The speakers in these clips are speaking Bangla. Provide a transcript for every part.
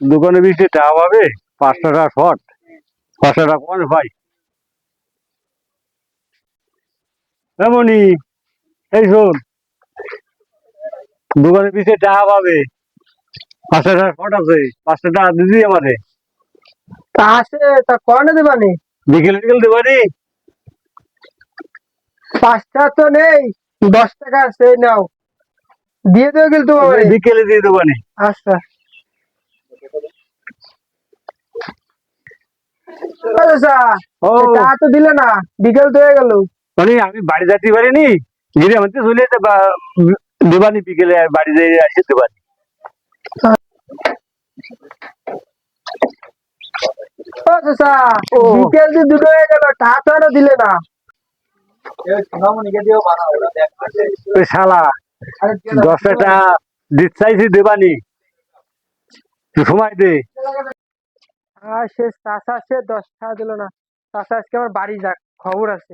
দোকানে বেশি টাকা পাবে পাঁচশো টাকা শর্ট। পাঁচশো টাকা কোন ভাই। এমনই এই শোন। দোকানে পিছিয়ে টাকা পাবে পাঁচশো টাকা শর্ট আছে পাঁচশো টাকা দিদি আমারে। তা আসে তা কনে দেবানি? বিকেল বিকেল দেবানি? পাঁচটা তো নেই দশ টাকা আছে নাও। দিয়ে দেবে কিন্তু বিকেলে দিয়ে দেবানি আচ্ছা। ও। তা তো দিলে না বিকেল তো হয়ে গেল। মানে আমি বাড়ি যেতে পারিনি গিরে আমাদের চলে যেতে দেবানি বিকেলে বাড়ি যেয়ে আসে দেবানি। ও চাচা বিকেল দিয়ে দুটো হয়ে গেল তা তো আরও দিলে না। ওই শালা দশ টাকা দিতে চাইছি দেবানি। সময় দে। আর সে চাচা সে দশ টাকা দিল না। চাচা আজকে আমার বাড়ি যাক খবর আছে।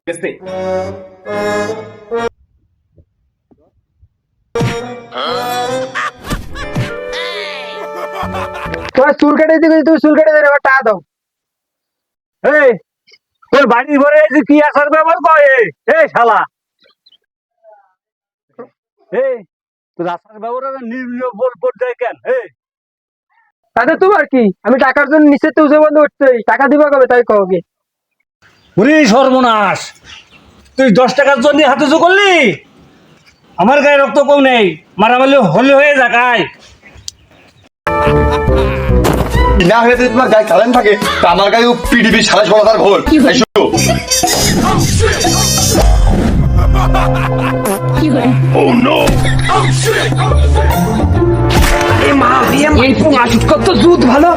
তোমার চুল কেটে দিতে তুমি চুল কেটে দেবে টাকা দাও। এই তোর বাড়ি ঘরে এসে কি আসার ব্যাপার কয়? এই শালা। এই তোর আসার পর্যায়ে কেন? এই। তাতে তোমার কি? আমি টাকার জন্য নিচে তো উঠে বন্ধ করতে টাকা দিবা কবে? তাই কবে কি পুরি সর্বনাশ। তুই দশ টাকার জন্য হাতে জো করলি? আমার গায়ে রক্ত কম নেই। মারামারি হলে হয়ে যাকায় না হয়ে যদি তোমার গায়ে কারেন্ট থাকে তা আমার গায়ে পিডিবি সাড়ে ষোলো তার ঘোল এই শুনো। এই মাসুদ কত দুধ ভালো?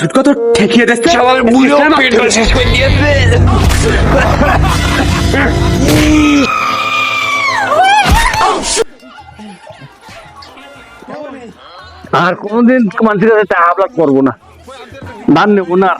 শুট কত ঠেকিয়ে দিচ্ছে সবার বুড়ো পেট্রোল শেষ করে দিয়েছে। আর কোনোদিন মানুষের কাছে টাকা করব না। ধান নেব না।